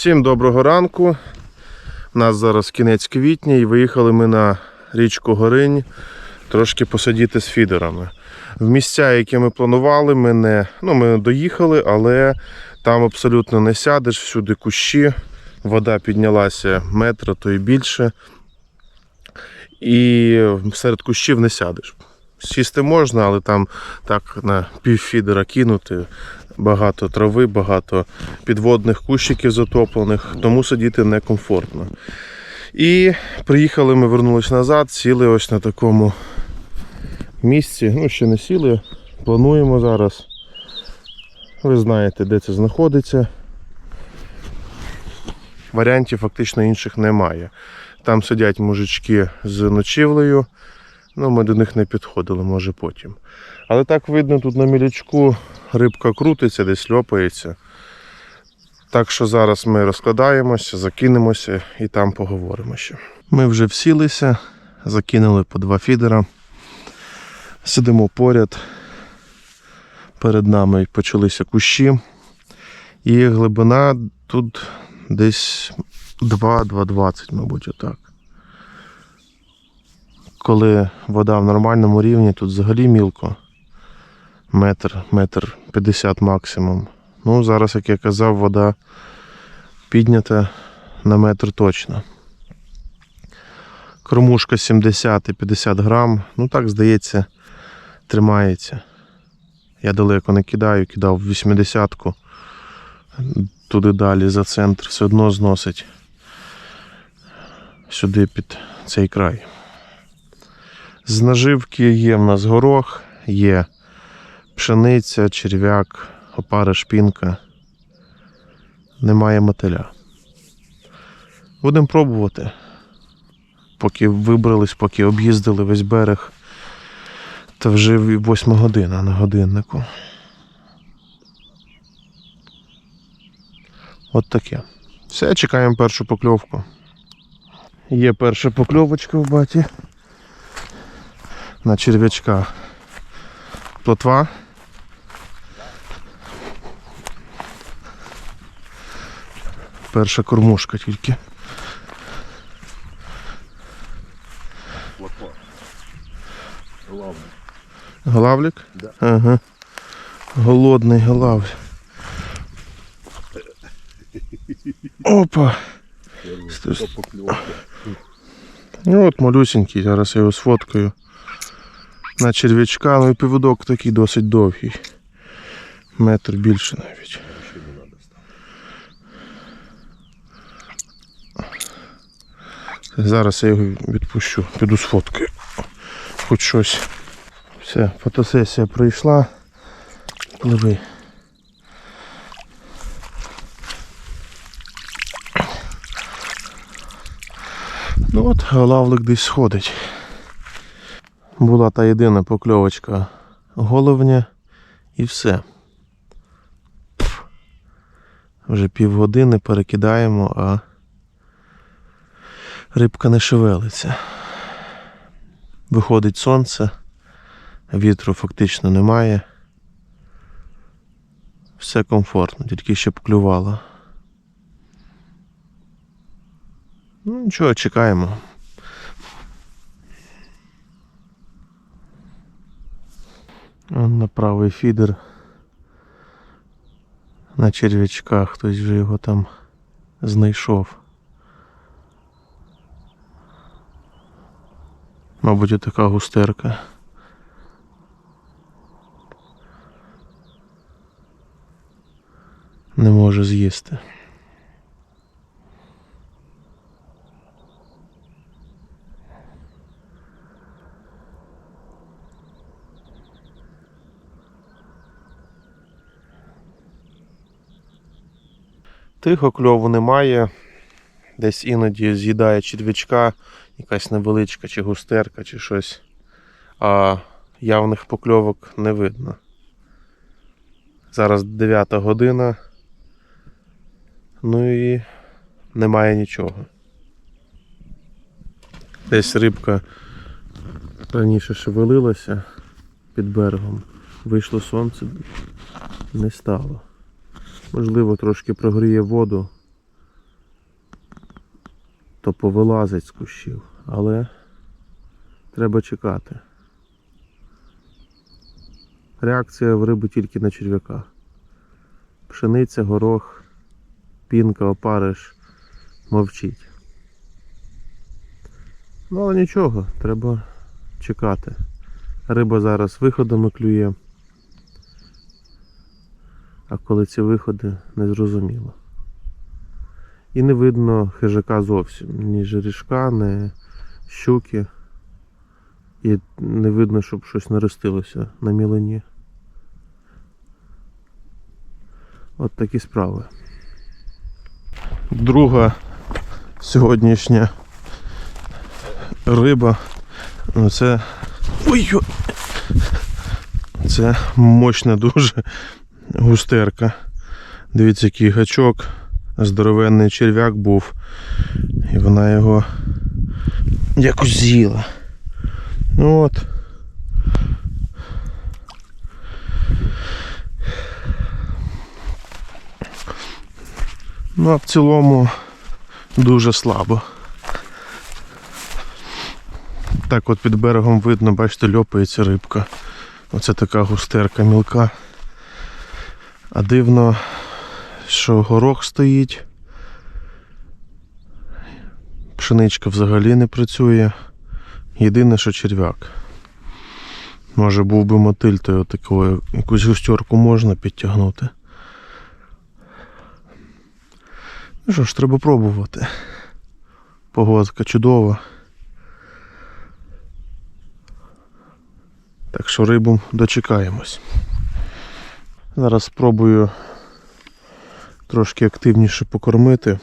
Всім доброго ранку. У нас зараз кінець квітня і виїхали ми на річку Горинь трошки посидіти з фідерами. В місця, які ми планували, ми не ну, ми доїхали, але там абсолютно не сядеш, всюди кущі, вода піднялася метра, то і більше. І серед кущів не сядеш. Сісти можна, але там так на пів фідера кинути. Багато трави, багато підводних кущиків затоплених, тому сидіти некомфортно. І приїхали, ми вернулись назад, сіли ось на такому місці. Ну, ще не сіли. Плануємо зараз. Ви знаєте, де це знаходиться. Варіантів фактично інших немає. Там сидять мужички з ночівлею. Ну, ми до них не підходили, може потім. Але так видно, тут на мілячку рибка крутиться, десь льопається. Так що зараз ми розкладаємося, закинемося і там поговоримо ще. Ми вже всілися, закинули по два фідера. Сидимо поряд. Перед нами почалися кущі. І глибина тут десь 2-2,20, мабуть, отак. Коли вода в нормальному рівні, тут взагалі мілко. Метр, метр 50 максимум. Ну, зараз, як я казав, вода піднята на метр точно. Кормушка 70 і 50 грам. Ну так, здається, тримається. Я далеко не кидаю, кидав 80-ку. Туди далі за центр все одно зносить сюди під цей край. З наживки є в нас горох, є пшениця, черв'як, опара шпінка. Немає мотиля. Будемо пробувати. Поки вибрались, поки об'їздили весь берег. Та вже 8 година на годиннику. От таке. Все, чекаємо першу покльовку. Є перша покльовочка в баті. На черв'ячка. Плотва. Перша кормушка тільки. Плотва. Главное. Главлік? Да. Ага. Голодний главлік. Опа! Ну от малюсенький, зараз я його сфоткаю. На черв'ячка, ну і повідок такий досить довгий. Метр більше навіть. Зараз я його відпущу, піду з фоткою. Хоч щось. Все, фотосесія пройшла. Пливи. Ну от, лавлик десь сходить. Була та єдина покльовочка головня і все. Пф. Вже півгодини перекидаємо, а рибка не шевелиться. Виходить сонце, вітру фактично немає. Все комфортно, тільки щоб клювало. Ну нічого, чекаємо. На правий фідер. На черв'ячках хтось вже його там знайшов. Мабуть, така густерка. Не може з'їсти. Тихо кльову немає. Десь іноді з'їдає черв'ячка, якась невеличка чи густерка, чи щось. А явних покльовок не видно. Зараз 9 година. Ну і немає нічого. Десь рибка раніше шевелилася під берегом. Вийшло сонце, не стало. Можливо, трошки прогріє воду, то повилазить з кущів, але треба чекати. Реакція в риби тільки на черв'яка. Пшениця, горох, пінка, опариш мовчить. Ну, але нічого, треба чекати. Риба зараз виходами клює. А коли ці виходи незрозуміло. І не видно хижака зовсім. Ні жерішка, ні щуки. І не видно, щоб щось наростилося на мілині. От такі справи. Друга сьогоднішня риба. Ну це. Ой! Це мощна дуже густерка. Дивіться, який гачок. Здоровенний черв'як був. І вона його якось з'їла. Ну от. Ну а в цілому дуже слабо. Так от під берегом видно, бачите, льопається рибка. Оце така густерка мілка. А дивно, що горох стоїть. Пшеничка взагалі не працює. Єдине, що черв'як. Може був би мотиль, то такою якусь густерку можна підтягнути. Ну що ж, треба пробувати. Погодка чудова. Так що рибу дочекаємось. Зараз спробую трошки активніше покормити.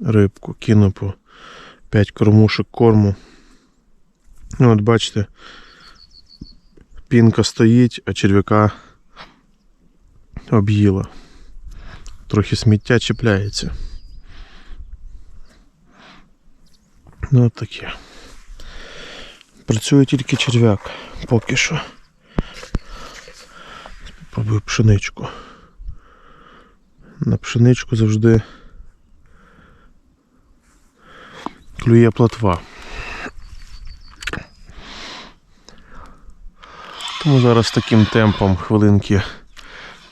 Рибку кину по 5 кормушек корму. Ну, от бачите, пінка стоїть, а черв'яка об'їла. Трохи сміття чіпляється. Ну от таке. Працює тільки черв'як поки що. Спробую пшеничку. На пшеничку завжди клює плотва. Тому зараз таким темпом хвилинки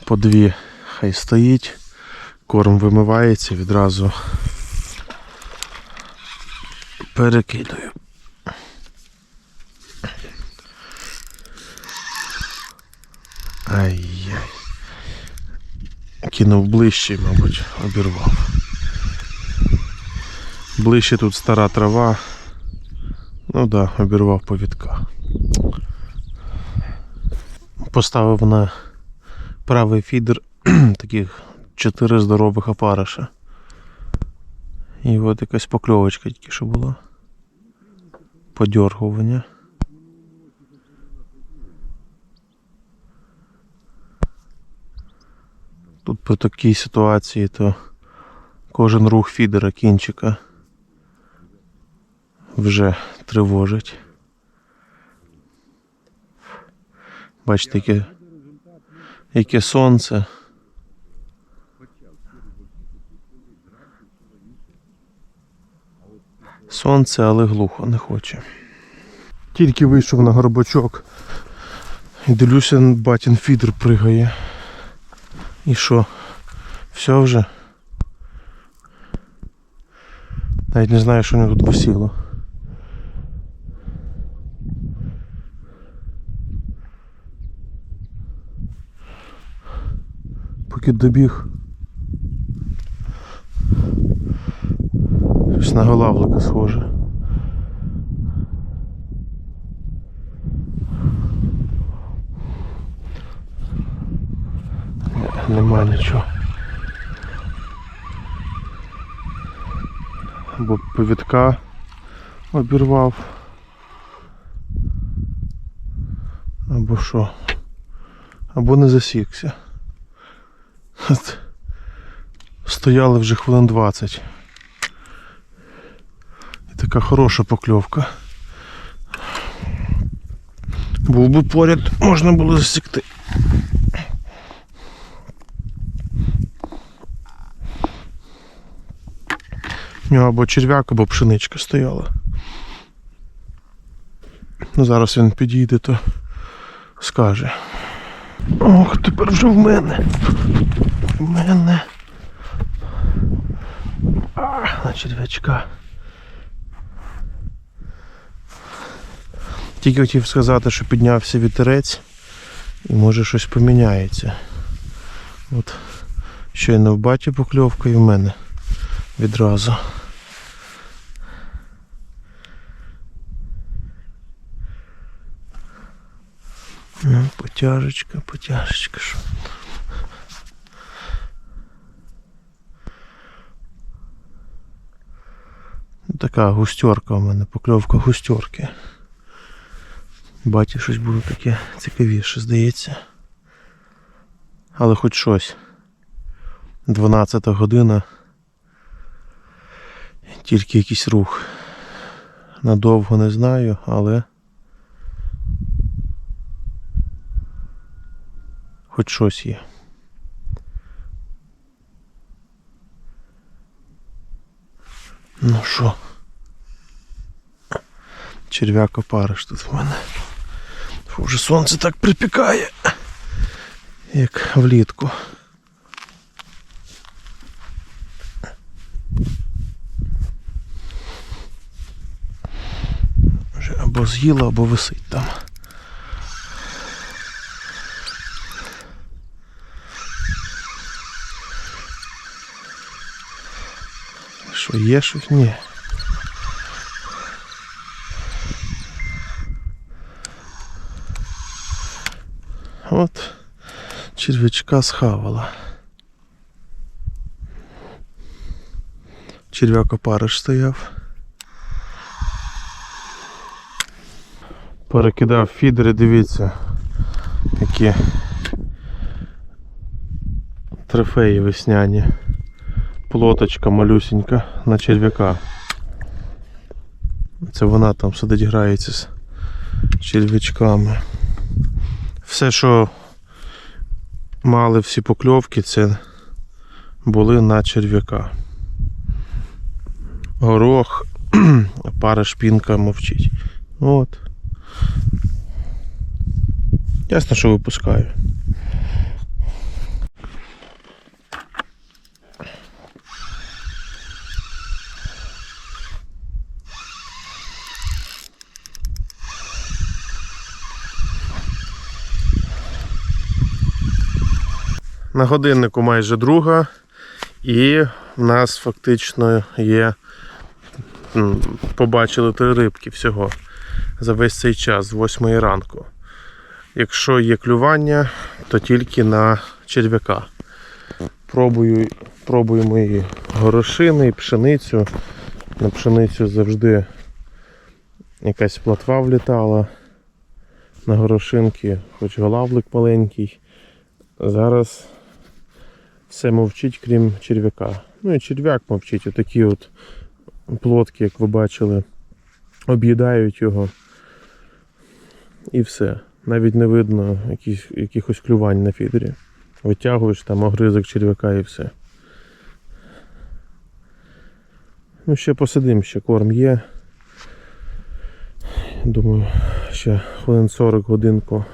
по дві хай стоїть, корм вимивається, відразу перекидаю. Ай-яй. Кинув ближче, мабуть, обірвав. Ближче тут стара трава. Ну да, обірвав повідка. Поставив на правий фідер таких чотири здорових опариша. І от якась покльовочка тільки що була. Подьоргування. Тут при такій ситуації то кожен рух фідера кінчика вже тривожить. Бачите, яке, яке сонце. Сонце, але глухо не хоче. Тільки вийшов на горбочок і дивлюся, батін фідер пригає. І що? Все вже? Навіть не знаю, що у нього тут висіло. Поки добіг. Щось на голавлика схоже. Нема нічого. Або повідка обірвав. Або що. Або не засікся. Стояли вже хвилин 20. І така хороша покльовка. Був би поряд, можна було засікти. Нього або черв'як, або пшеничка стояла. Ну, зараз він підійде, то скаже. Ох, тепер вже в мене. В мене. А, на черв'ячка. Тільки хотів сказати, що піднявся вітерець і може щось поміняється. От щойно в баті покльовка і в мене відразу. Ну, потяжечка, потяжечка. Така густерка у мене, покльовка густерки. Баті щось було таке цікавіше, здається. Але хоч щось. 12 година. Тільки якийсь рух. Надовго не знаю, але. Хоч щось є. Ну що? Черв'як опариш тут в мене. Фу, вже сонце так припікає, як влітку. Вже або з'їла, або висить там. Що є, щось ні. От черв'ячка схавала. Черв'як опариш стояв. Перекидав фідери, дивіться, які трофеї весняні. Плоточка малюсенька на черв'яка. Це вона там сидить, грається з черв'ячками. Все, що мали всі покльовки, це були на черв'яка. Горох, пара шпінка мовчить. От. Ясно, що випускаю. На годиннику майже друга, і в нас фактично є. Побачили три рибки всього за весь цей час з 8 ранку. Якщо є клювання, то тільки на черв'яка. Пробую, пробуємо і горошини, і пшеницю. На пшеницю завжди якась платва влітала. На горошинки, хоч голавлик маленький. Зараз все мовчить, крім черв'яка. Ну і черв'як мовчить, отакі от плотки, як ви бачили, об'їдають його. І все. Навіть не видно яких, якихось клювань на фідері. Витягуєш там огризок черв'яка і все. Ну, ще посидим, ще корм є. Думаю, ще хвилин 40 годинку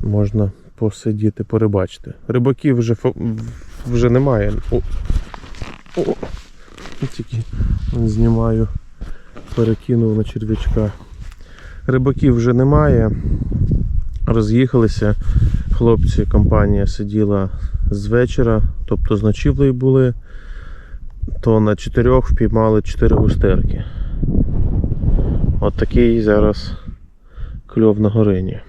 можна посидіти, порибачити. Рибаків вже, вже немає. О, о, тільки знімаю, перекинув на черв'ячка. Рибаків вже немає. Роз'їхалися. Хлопці, компанія сиділа з вечора, тобто з ночівлею були, то на чотирьох впіймали чотири густерки. От такий зараз кльов на горині.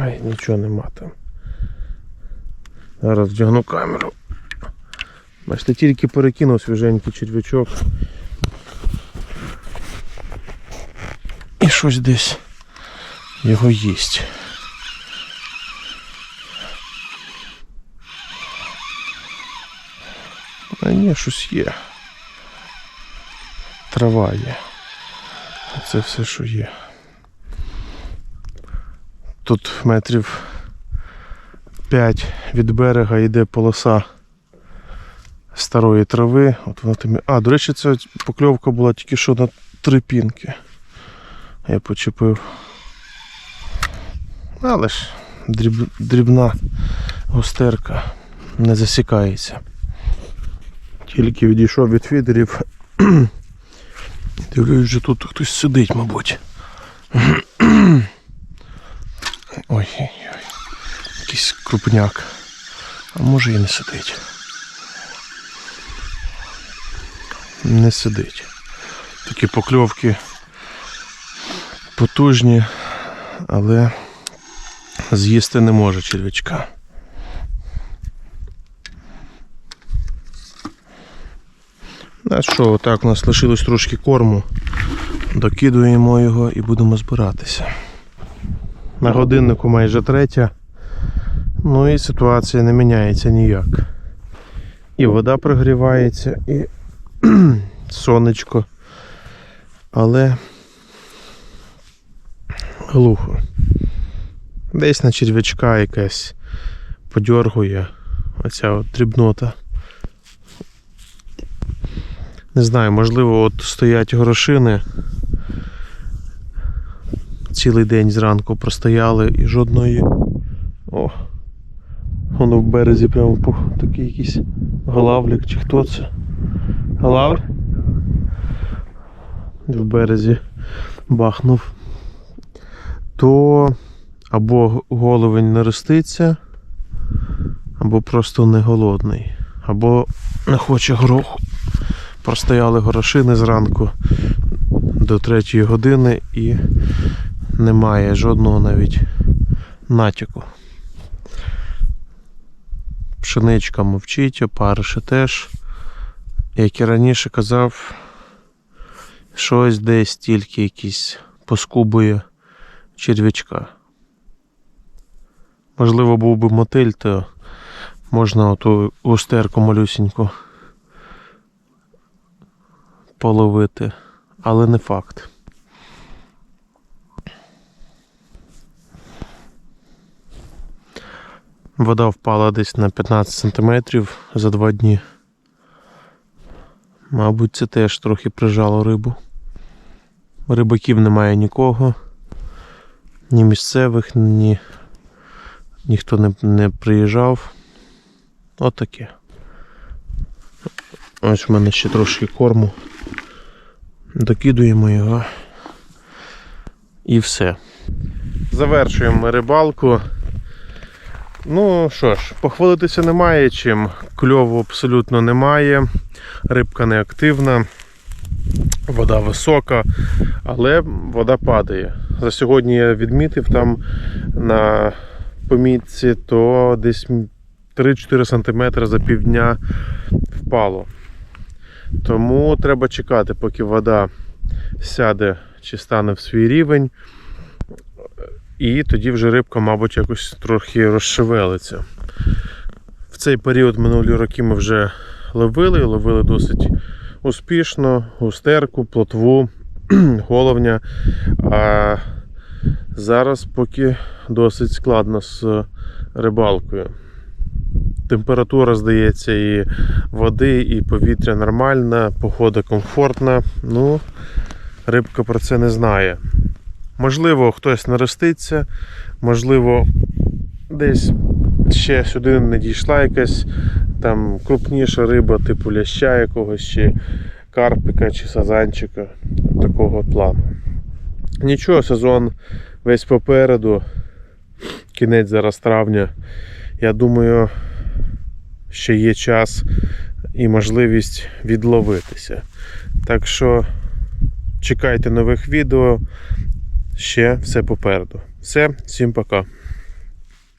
Ай, нічого нема там. Зараз вдягну камеру. Бачите, тільки перекинув свіженький черв'ячок. І щось десь його їсть. А ні, щось є. Трава є. Це все, що є. Тут метрів 5 від берега йде полоса старої трави. От вона там... А, до речі, ця покльовка була тільки що на три пінки. Я почепив. Але ж дріб... дрібна густерка не засікається. Тільки відійшов від фідерів. Дивлюсь, вже тут хтось сидить, мабуть. Ой-ой-ой. Якийсь крупняк. А може і не сидить. Не сидить. Такі покльовки потужні, але з'їсти не може черв'ячка. А що, отак у нас лишилось трошки корму. Докидуємо його і будемо збиратися. На годиннику майже третя. Ну і ситуація не міняється ніяк. І вода прогрівається, і сонечко. Але глухо. Десь на черв'ячка якась подьоргує оця от дрібнота. Не знаю, можливо, от стоять горошини. Цілий день зранку простояли і жодної. О! Воно в березі прямо по такий якийсь главлік чи хто це? Главль? В березі бахнув. То або головень не роститься, або просто не голодний, або не хоче гороху. Простояли горошини зранку до третьої години і немає жодного навіть натяку. Пшеничка мовчить, опариші теж. Як і раніше казав, щось десь тільки якийсь поскубує черв'ячка. Можливо, був би мотиль, то можна оту густерку малюсіньку половити, але не факт. Вода впала десь на 15 см за два дні. Мабуть, це теж трохи прижало рибу. Рибаків немає нікого, ні місцевих, ні ніхто не, не приїжджав. Отаке. Ось в мене ще трошки корму. Докидуємо його. І все. Завершуємо рибалку. Ну що ж, похвалитися немає чим. Кльову абсолютно немає. Рибка не активна, вода висока, але вода падає. За сьогодні я відмітив там на помітці, то десь 3-4 см за півдня впало. Тому треба чекати, поки вода сяде чи стане в свій рівень. І тоді вже рибка, мабуть, якось трохи розшевелиться. В цей період минулі роки ми вже ловили, ловили досить успішно, густерку, плотву, головня. А зараз поки досить складно з рибалкою. Температура, здається, і води, і повітря нормальна, погода комфортна. Ну, рибка про це не знає. Можливо, хтось нароститься, можливо, десь ще сюди не дійшла якась там крупніша риба, типу ляща якогось, чи карпика, чи сазанчика такого плану. Нічого, сезон весь попереду, кінець зараз травня. Я думаю, ще є час і можливість відловитися. Так що чекайте нових відео. Ще все попереду. Все, всім пока.